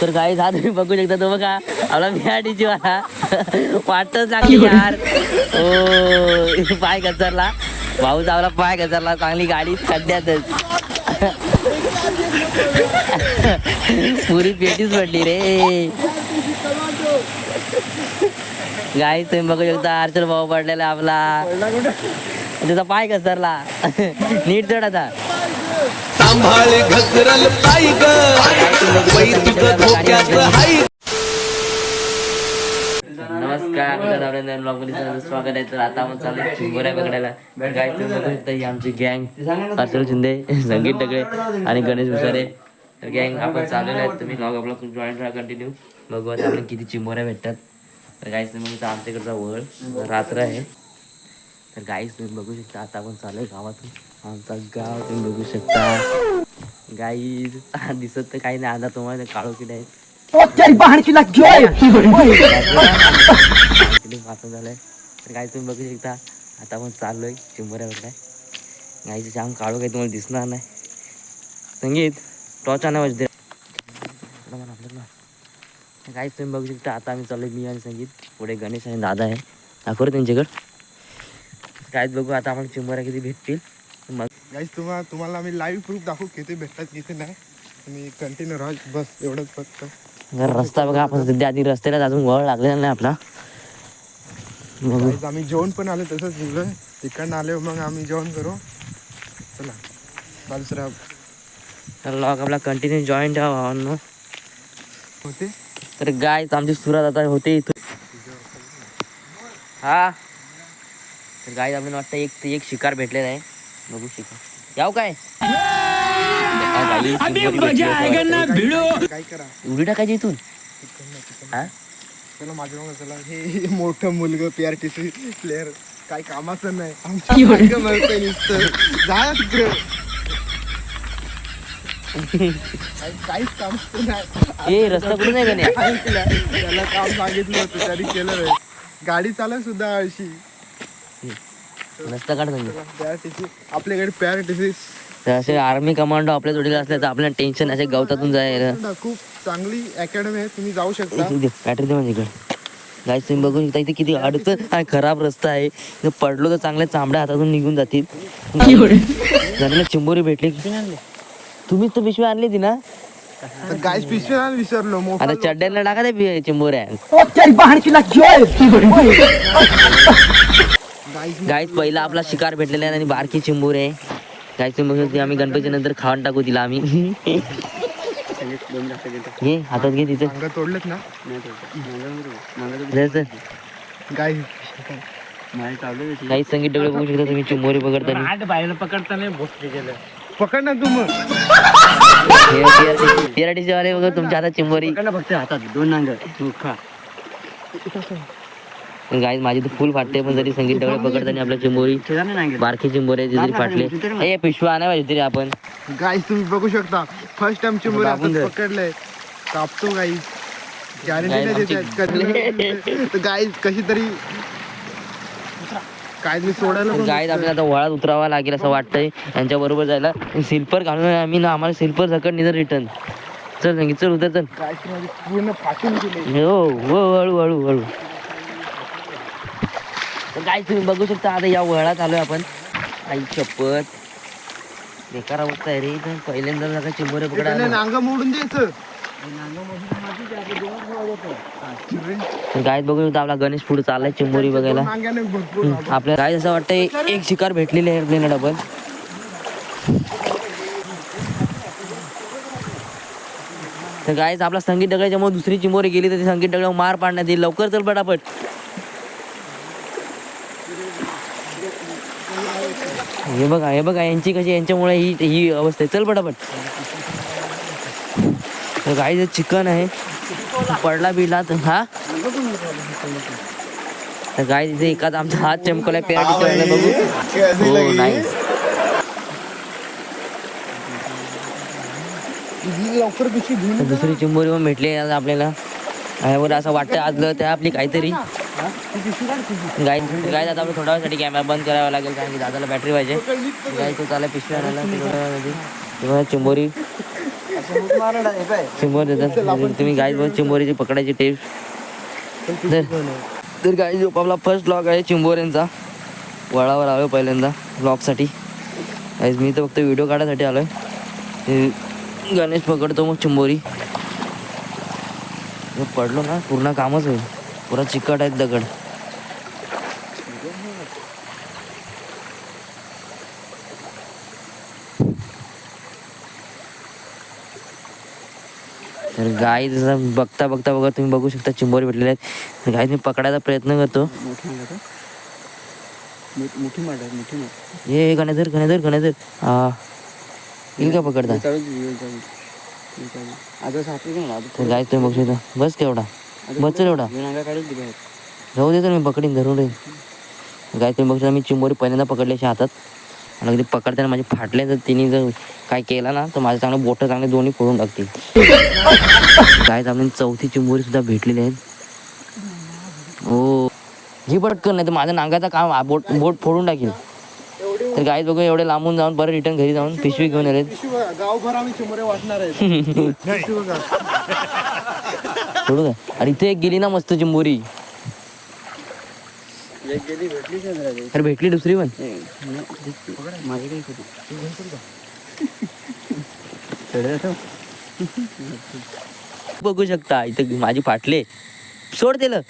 तर काही हा तुम्ही बघू शकता तो बघा आपला मियाडीची वाला. वाटच लागली यार. ओ पाय घसरला. भाऊ चावला पाय घसरला चांगली गाडी खड्ड्यातच पुरी पेटीच पडली रे. गाई तुम्ही बघू शकता अर्चल भाऊ पडलेला आपला. त्याचा पाय घसरला. नीट चढ आता. सांभाळ घसरल पाय ग. तुझं हाय नमस्कार स्वागत आहे. तर आता आपण चालू चिंबोऱ्या पकडायला काय ही आमची गँग अर्चल शिंदे संगीत डगळे आणि गणेश भुसारे. तर गँग आपण चाललेलो आहेत तुम्ही लॉग आपला जॉईन राहा कंटिन्यू बघू आता आपण किती चिंबोऱ्या भेटतात. तर गाईस तुम्ही बघता आमच्याकडचा वळ रात्र आहे. तर गाईस तुम्ही बघू शकता आता आपण चालू आहे गावातून. आमचा गाव तुम्ही बघू शकता. गाईज दिसत तर काही नाही आता तुम्हाला काळो किडे वाचून झालंय. तर काय तुम्ही बघू शकता आता आपण चाललोय चिंबऱ्यावर काय गाईचं जाम काळो काही तुम्हाला दिसणार नाही. संगीत टॉर्च आणा वाजते काय तुम्ही बघू शकता आता आम्ही चाललोय मी आणि संगीत. पुढे गणेश आणि दादा आहे. दाखवतो त्यांच्याकडं. कायच बघू आता आपण चिंबऱ्या किती भेटतील. मग गाईज तुम्हाला तुम्हाला आम्ही लाईव्ह प्रूफ दाखवू किती भेटतात किती नाही. तुम्ही कंटिन्यू राहा बस एवढंच फक्त. रस्ता बघा आपण सध्या आधी रस्त्याला अजून वळ लागलेला नाही आपला. गाईज आम्ही जेवण पण आलो तसंच निघलोय तिकडनं आले मग आम्ही जेवण करू. चला बाजूस राहा. तर लॉग आपला कंटिन्यू जॉईन ठेवा भावांनो. होते? तर गाय आमची सुरात आता होते इथं हा. तर गाय आपल्याला वाटतं एक ते एक शिकार भेटलेला आहे. बघू शिकार. याव काय? उडी टाकायची इथून? हा? चला माझ्या मागं चला. हे मोठं मुलगा P R T C player काय कामाचं नाही. आमच्या नुसतं. जा तिकडे. काय- काहीच काम नाही. ए रस्ता कुठून आहे त्याला काम सांगितलं होतं तरी केलं गाडी चालत सुद्धा अशी रस्ता काढ पॅराटिसी आपल्याकडे पॅराटिसिस असे आर्मी कमांडो आपल्या जोडीला असले तर आपल्याला टेन्शन असे गवतातून जायला. खूप चांगली अकॅडमी आहे तुम्ही जाऊ शकता. बॅटरी दे माझ्याकडे. गाय तुम्ही बघू शकता इथे किती अडचण आणि खराब रस्ता आहे. इथे पडलो तर चांगल्या चांबड्या हातातून निघून जातील. चांगल्या चिंबोरी भेटली. तुम्हीच तर पिशवी आणली ती ना? गायस पिशवी विसरलो आता चड्ड्यांना टाका ते चिंबोऱ्या. गाईस गाईच पहिला आपला शिकार भेटलेला आहे आणि बारकी चिंबोरे आहे बघू शकता, आम्ही गणपती नंतर खाऊन टाकू तिला आम्ही घे हातात घे तिचं अंग तोडलेत ना गाईच संगीत डबळे बघू शकता तुम्ही चिंबोरी पकडताना पकड ना तू मग पिराटीचे वाले बघा तुमच्या हातात चिंबोरी गाईज माझी तर फुल फाटते पण जरी संगीत डबळे पकडताना आपल्या चिंबोरी बारकी चिंबोरे जरी फाटले. पिशवा आणा पाहिजे तरी आपण. गाईस तुम्ही बघू शकता. फर्स्ट टाइम चिमुरे हातात पकडलंय. कापतो गाईस गॅरंटी नाही कशी तरी काय मी सोडायला पण गाईज आपल्याला आता वळात उतरावा लागेल असं वाटतंय. यांच्या बरोबर जायला सिल्पर घालून आम्ही ना आम्हाला सिल्पर सकट निघत रिटर्न चल संगीत चल उतर चल. पूर्ण फाटून हो हो हळू हळू हळू. तर काय तुम्ही बघू शकता आता या वळात आलोय आपण. आई शपथ. बेकार अवस्था आहे रे इथं पहिल्यांदा जगा चिंबोरे पकडा नांग मोडून द्यायचं. गायत बघू शकता आपला गणेश पुढे चाललाय चिंबोरी बघायला. आपल्या काय असं वाटतंय एक शिकार भेटलेली आहे एअरप्लेन डबल तर गायच आपला संगीत डगळ्याच्यामुळे दुसरी चिंबोरी गेली तर ती संगीत डगळ्या मार पाडण्यात येईल. लवकर चल पटापट. हे बघा हे बघा यांची कशी यांच्यामुळे ही ही अवस्था आहे. चल पटापट. तर गाई चिकन आहे. पडला बिडला तर हा? तर गाय तिथे एखाद आमचा हात चमकवलाय पेराटीचा बघू. हो नाही तर दुसरी चिंबोरी पण भेटली आज आपल्याला. असं वाटतं आजलं त्या आपली काहीतरी. गाय गाय आता आपण थोड्या वेळासाठी कॅमेरा बंद करावा लागेल कारण की दादाला बॅटरी पाहिजे. गाय तो चालला पिशव्या आणायला. चिंबोरी. देतात. तुम्ही गाय चिंबोरीची पकडायची टेप तर गाय जो आपला फर्स्ट ब्लॉग आहे चिंबोऱ्यांचा. वळावर आलो पहिल्यांदा ब्लॉगसाठी गाईज मी तर फक्त व्हिडिओ काढायसाठी आलोय. आहे गणेश पकडतो मग चिंबोरी. पडलो ना पूर्ण कामच होईल. पुरा चिकट आहेत दगड. तर गाय जसं बघता बघता बघा तुम्ही बघू शकता चिंबोरी भेटलेले आहेत. गाय मी पकडायचा प्रयत्न करतो. ये गणेधर गणेधर गणेधर हा. येईल का पकडता? गाय तुम्ही बघू शकता. बस केवढा. बस चल एवढा जाऊ दे तर मी पकडीन धरून रे गाय तुम्ही बघू शकता मी चिंबोरी पहिल्यांदा पकडली अशी हातात. आणि अगदी पकडताना माझे फाटले तर तिने जर काय केला ना तर माझे चांगले बोटं चांगले दोन्ही फोडून टाकतील. गाय आपली चौथी चिंबोरी सुद्धा भेटलेली आहेत. हो. ही पटकन नाही तर माझ्या नांगाचा काम बोट बोट फोडून टाकील तर गाय बघू एवढे लांबून जाऊन परत रिटर्न घरी जाऊन पिशवी घेऊन आलेत. गावभर आम्ही चिमरे वाटणार आहे सोडू का आणि इथे एक गेली ना मस्त चिंबोरी एक गेली भेटली अरे भेटली दुसरी पण? माझी काही बघू शकता इथं माझी फाटले. सोड दिलं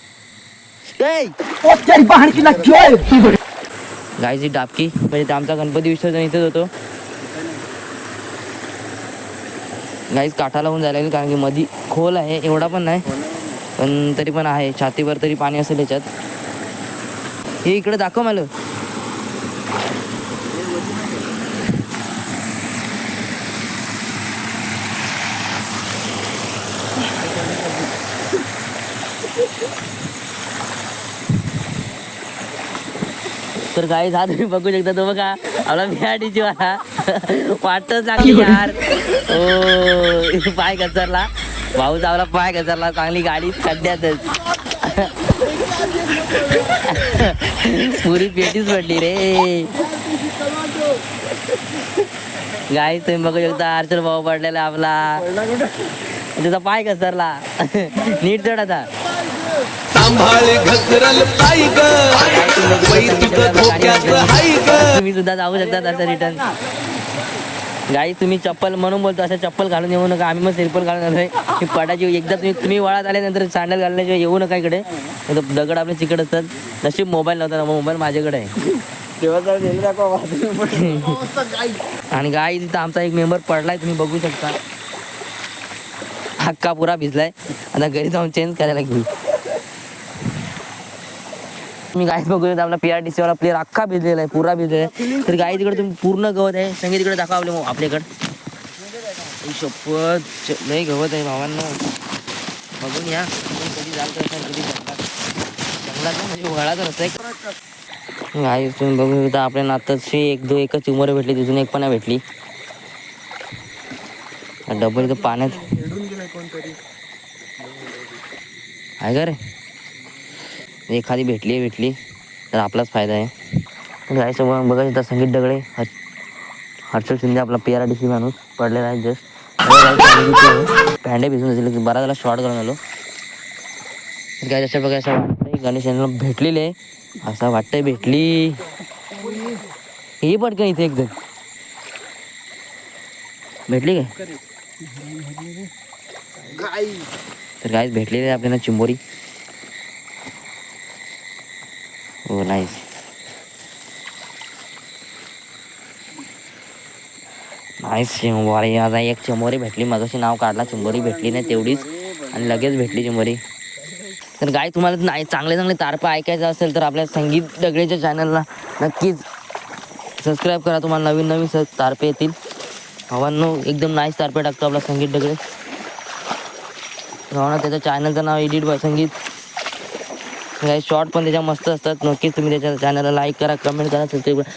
गायची डाबकी म्हणजे ते आमचा गणपती विसर्जन इथेच होतो. गाईज काठाला लावून जायला लागेल कारण की मधी खोल आहे एवढा पण नाही. पण तरी पण आहे. छातीवर तरी पाणी असेल याच्यात. हे इकडे दाखव मला. तर काही हा तुम्ही बघू शकता तो बघा आपला बिहाडीची वाला. वाटत चांगली यार. ओ पाय घसरला. भाऊ चावला पाय घसरला चांगली गाडी खड्ड्यातच पुरी पेटीच पडली रे. गाई तुम्ही बघू शकता अर्चल भाऊ पडलेला आपला. त्याचा पाय घसरला. नीट चढ आता. सांभाळ घसरल पाय ग. तुझं धोक्याचं हाय ग. तुम्ही सुद्धा जाऊ शकता तसं रिटर्न गाई तुम्ही चप्पल म्हणून बोलतो असं चप्पल घालून येऊ नका. आम्ही मग सिरपल घालून ही पडाची एकदा तुम्ही तुम्ही वळात आल्यानंतर सँडल घालण्याशिवाय येऊ नका इकडे. दगड आपले चिकट असतात. नशीब मोबाईल नव्हता ना मोबाईल माझ्याकडे आहे. आणि गाई तिथं आमचा एक मेंबर पडलाय तुम्ही बघू शकता. हक्का पुरा भिजलाय. आता घरी जाऊन चेंज करायला घेऊ. मी गाय बघू आपला पी आर टी सीवाला प्लेअर अख्खा भिजलेला आहे पुरा भिजलेला आहे. तर गाय तिकडे तुम्ही पूर्ण गवत आहे. संगीत तिकडे दाखवा आपले आपल्याकडे. शपथ. च- लय गवत आहे भावांना. बघून या. कधी जाल कधी जंगलात म्हणजे वळाचा रस्ता आहे गाय तुम्ही बघू शकता आपल्या नाताची एक दो एकच उमर भेटली तिथून एक पण नाही भेटली डबल पाण्यात. आहे का रे? एखादी भेटली आहे भेटली. तर आपलाच फायदा आहे. गायसोबत बघा तर संगीत दगडे. हर्ष हर्षल शिंदे आपला पी आर डी सी माणूस पडलेला आहे जस्ट पॅन्डे भिजून दिले की बरा त्याला शॉर्ट करून आलो. तर काय जसं बघायचं गणेश यांना भेटलेली आहे. असं वाटतंय भेटली. ही पटकन इथे एकदम भेटली काय? तर काय भेटलेली आहे आपल्याला चिंबोरी. हो nice. नाईस चिंबोरी आता एक चिंबोरी भेटली. मगाशी नाव काढला. चिंबोरी भेटली नाही तेवढीच. आणि लगेच भेटली चिंबोरी तर गाय तुम्हाला नाही चांगले चांगले तारपं ऐकायचं असेल तर आपल्या संगीत दगडेच्या चॅनलला नक्कीच सबस्क्राईब करा. तुम्हाला नवीन नवीन स तारपे येतील. हवांनो एकदम नाईस तारपे टाकतो आपला संगीत दगडे. हो ना त्याच्या चॅनलचं नाव एडिट बाय संगीत. काही शॉर्ट पण त्याच्या मस्त असतात नक्कीच तुम्ही त्याच्या चॅनलला लाईक करा कमेंट करा सबस्क्राईब करा.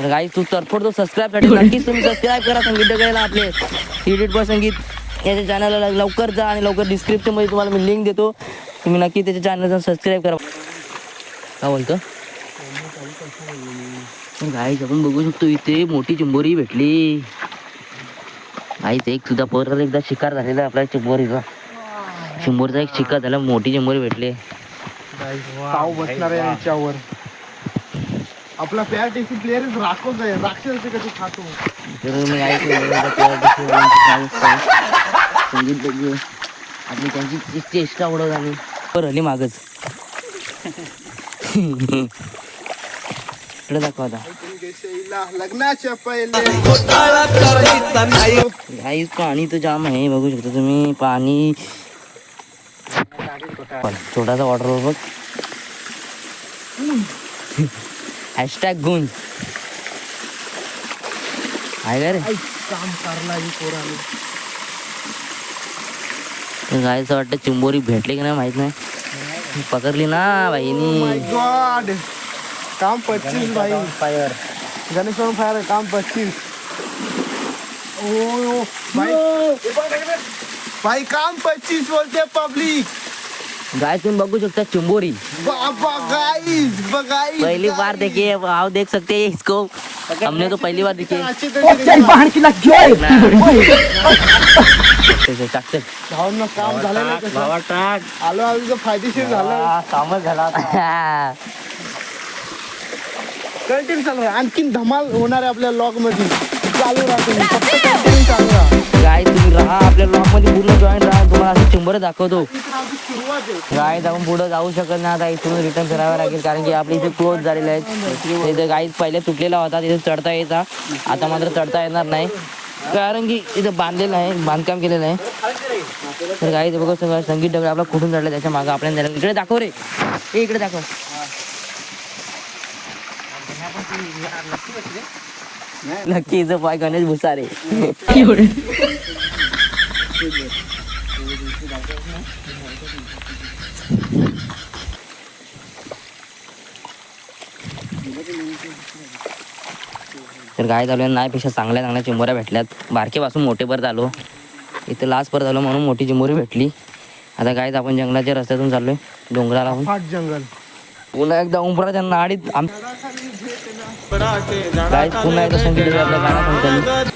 काही तू तरफोड तो सबस्क्राईबसाठी नक्कीच तुम्ही सबस्क्राईब करा संगीत दगडेला आपले. एडिट बाय संगीत याच्या चॅनलला लवकर जा आणि लवकर डिस्क्रिप्शनमध्ये तुम्हाला मी लिंक देतो. तुम्ही नक्की त्याच्या चॅनलला सबस्क्राईब करा. काय बोलतो? गाईच आपण बघू शकतो इथे मोठी चिंबोरी भेटली. गाईच एक सुद्धा परत एकदा शिकार झालेला आपल्या चिंबोरीचा चिंबोरीचा एक शिकार झाला मोठी चिंबोरी भेटली. ताव बसणार आहे यांच्यावर. आपला प्लेअर राखोच आहे. राक्षस कधी खातो? तर मी गाईच संगीत बघू. आपली त्यांची चे- चेष्टा उडवत आम्ही बरं हल्ली मागच. इकडे दाखव आता. लग्नाच्या पहिले. पाणी तर जाम आहे. बघू शकता तुम्ही. पाणी छोटासा वॉटर बघ. हॅशटॅग गुंज आहे का रे? काम करला ही गायचं वाटतं चिंबोरी भेटली की नाही माहीत नाही? पकडली ना बाईनी. गॉड काम पच्चीस भाई फायर गणेश फायर काम पच्चीस. ओ भाई भाई काम पच्चीस बोलते पब्लिक गाय तुम्ही बघू शकता चिंबोरी। बाबा गाइस बगाइस पहली बार देखिए आओ देख सकते हैं इसको। हमने तो पहली बार देखी अच्छे तरीके से टाक चल. भावना काम झालं ना कसं? भावा टाक आलो आलो तर फायदेशीर झालं. कामच झाला कंटिन्यू चालू आहे आणखीन धमाल होणार आहे आपल्या लॉगमध्ये चालू राहतो मी. फक्त कंटिन्यू चालू राहा. काय तुम्ही राहा आपल्या ब्लॉगमध्ये पूर्ण जॉईन राहा. तुम्हाला असं शंभर दाखवतो. गाईत गाय आपण पुढं जाऊ शकत नाही आता. इथून रिटर्न करावं लागेल कारण की आपले इथे क्लोज झालेले आहेत. इथे गाई पहिले तुटलेला होता तिथे चढता यायचा आता मात्र चढता येणार नाही. कारण की इथं बांधलेलं आहे बांधकाम केलेलं आहे. तर गाई बघा सगळं संगीत डबे आपला कुठून चढला त्याच्या मागं आपल्याला इकडे दाखव रे. इकडे दाखव. नक्की पाय गणेश भुसारे. तर गाय चालू नाही पेक्षा चांगल्या चांगल्या चिंबोऱ्या भेटल्यात. बारकेपासून मोठेपर्यंत आलो. इथं लास्टपर्यंत आलो म्हणून मोठी चिंबोरी भेटली. आता गायच आपण जंगलाच्या रस्त्यातून चाललोय. डोंगराला जंगल. पुन्हा एकदा उंबराच्या नाडीत आम गाईज पुन्हा एकदा संगीत देऊया आपल्या गाणं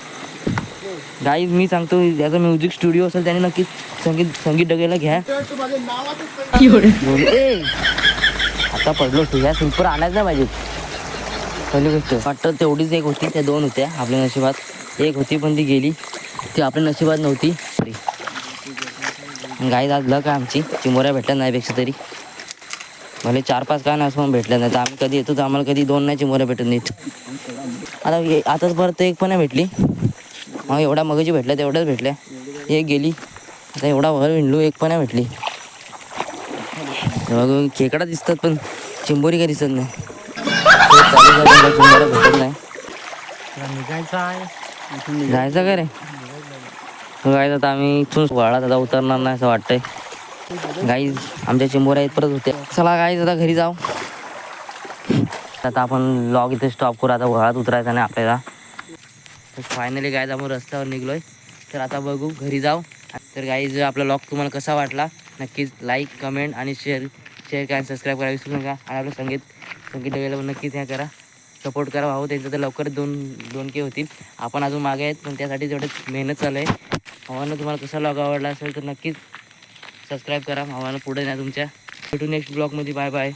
गाईज मी सांगतो याचा म्युझिक स्टुडिओ असेल त्याने नक्कीच संगीत संगीत डगेला घ्या. आता पडलो तुझ्या सुपर आणायच नाही पाहिजे. पहिली गोष्ट वाटतं तेवढीच एक होती त्या दोन होत्या आपल्या नशिबात. एक होती पण ती गेली. ती आपल्या नशिबात नव्हती. गाई आज लक आहे आमची. चिमोऱ्या भेटल्या नाही पेक्षा तरी. भले चार पाच काय नाही असं पण भेटल्या नाही तर आम्ही कधी येतो तर आम्हाला कधी दोन नाही चिमोऱ्या भेटत नाहीत. आता आताच परत एक पण नाही भेटली. मग एवढ्या मगजी भेटल्या तेवढ्याच भेटल्या. एक गेली. आता एवढा वर विंडलो एक पण नाही भेटली. मग खेकडा दिसतात पण चिंबोरी काय दिसत नाही. चिंबोऱ्या भेटत नाही. जायचं का रे? गाईज आता आम्ही इथून वाळात आता उतरणार नाही असं वाटतंय. गाईज आमच्या चिंबोऱ्या इथपर्यंत होत्या. चला काय आता घरी जाऊ. आता आपण लॉग इथे स्टॉप करू आता वळात उतरायचं नाही आपल्याला. फायनली गायज आपण रस्त्यावर निघलोय. तर आता बघू घरी जाऊ. तर गाईज आपला लॉग तुम्हाला कसा वाटला? नक्कीच लाईक कमेंट आणि शेअर शेअर करा सबस्क्राईब करा. विसरू नका. आणि आपलं संगीत संगीत डबेला पण नक्कीच हे करा. सपोर्ट करा भाऊ. त्यांचं तर लवकर दोन दोन के होतील. आपण अजून मागे आहेत पण त्यासाठी तेवढे मेहनत चालू आहे. भावांना तुम्हाला कसा लॉग आवडला असेल तर नक्कीच सबस्क्राईब करा. भावानं पुढे नाही तुमच्या. भेटू नेक्स्ट ब्लॉगमध्ये बाय बाय